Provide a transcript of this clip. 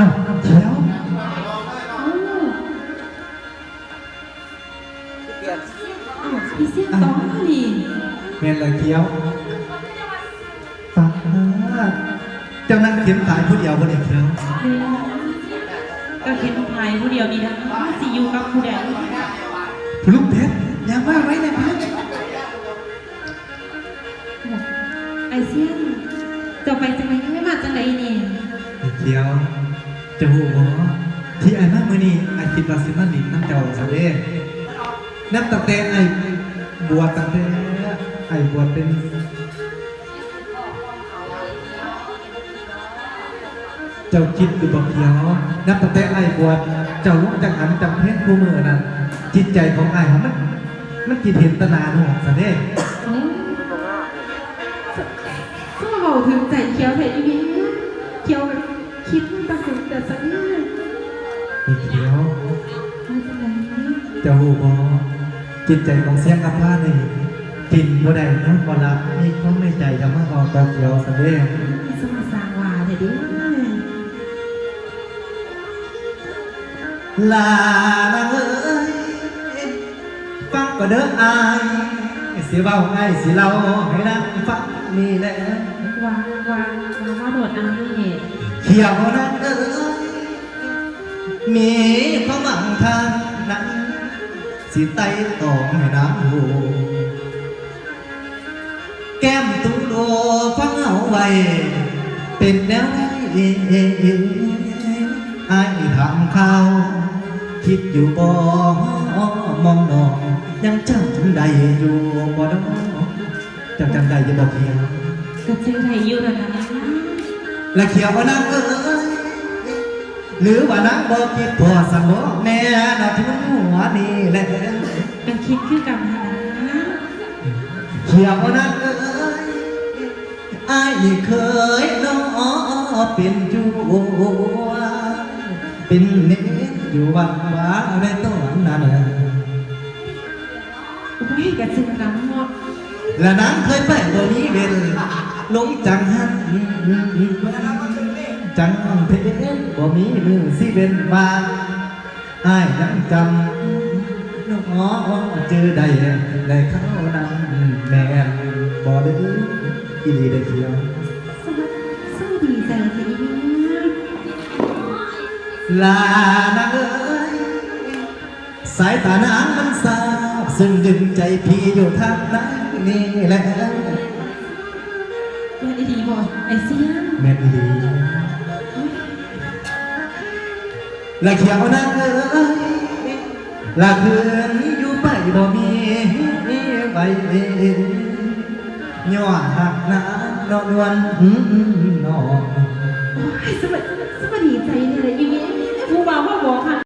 อ้าวเขียวอ้าวอ้าวพี่เสียงต่อนี่แม่นเลยเขียวป้าเจ้านั่งเขียนขายผู้เดียวบนเดียวเขียวแม่ก็เห็นภายผู้เดียวนี่นะสิอยู่กับผู้ใดลูกเพชรอย่าว่าไว้นะเพชรไอเสียงจะไปจังไหนไม่มาจังไหนนี่เขียว จะหูหมอที่ไอ้มากมือนี้ไอ้คิดว่าสิมาหลินน้ำเจ้าสะเด้นับตั้งแต่ไอ้บวชตั้งแต่ไอ้บวชเป็นเจ้าคิดดูบอกเขียวนับตั้งแต่ไอ้บวชเจ้าลุกจากหันจำเพศคู่มือนั้นจิตใจของไอ้มันมันกินเห็นตนาหนวสเด้เอ้าก็บอกถึงใจเขียวแต่อีเมเขียวแบบ คิดมันประสบแต่สักนิดนี่เขียวมาจังไหนเจ้าหูบอจิตใจของเสียงกับผ้านี่กินบ่ได้นอนบ่หลับมีความในใจจะมาบอกต่อเขียวสะเด้ไม่สมาสางว่าแต่ดิลาละเอ้ยฟังก็เด้ออายสิเว้าไอ้ายสิเล่าให้นางฟังนี่แหละวางวางวางว่าโดดอันนี้ เขียวนั่นเอ้ยมีความหวังทางนั้น สิไต่ตองให้น้ำหูแก้มตุ้โลฟังเอาไว้ เป็นแนวไหนอายถามข่าว คิดอยู่บ่มองนองยังจำได้อยู่บ่ดอกจำจำได้จะบอกเขียวก็จื้อไทยอยู่แล้วนะ และเขียวว่านางเอ้ยหรือว่านางบอกคิดพอสมองแม่น่ะที่มันหัวนี่แหละก็คิดคือกันนะเขียวว่านางเอ้ยอายนี่เคยน้อเป็นจูเป็นเน้นอยู่วัดวาในต้นนั้นโอ้ยกระจื้อน้ำหมดและนางเคยไปบ่มีเวล ลงจังหันจังเพนบ่มีมือสิเป็นบานอ้ายยังจำน้องเจอได้ได้เข้านั้นแม่บ่ได้อีลีได้เที่ยวสวัสดีใจทีนี้ลานางเอ้ยสายตานางมันสาบซึ่งดึงใจพี่อยู่ทางไหนนี่แหละ แม่นดีบ่ไอ้เสียงแม่นดีลาเขียวนั่งเอ้ยลาคืนอยู่ไปบ่มีใบย่อหักน้ำนอนวันนอนสบวัสดีใจเนี่ยยิ้มยิ้มผู้บ่าวว่าบอกค่ะ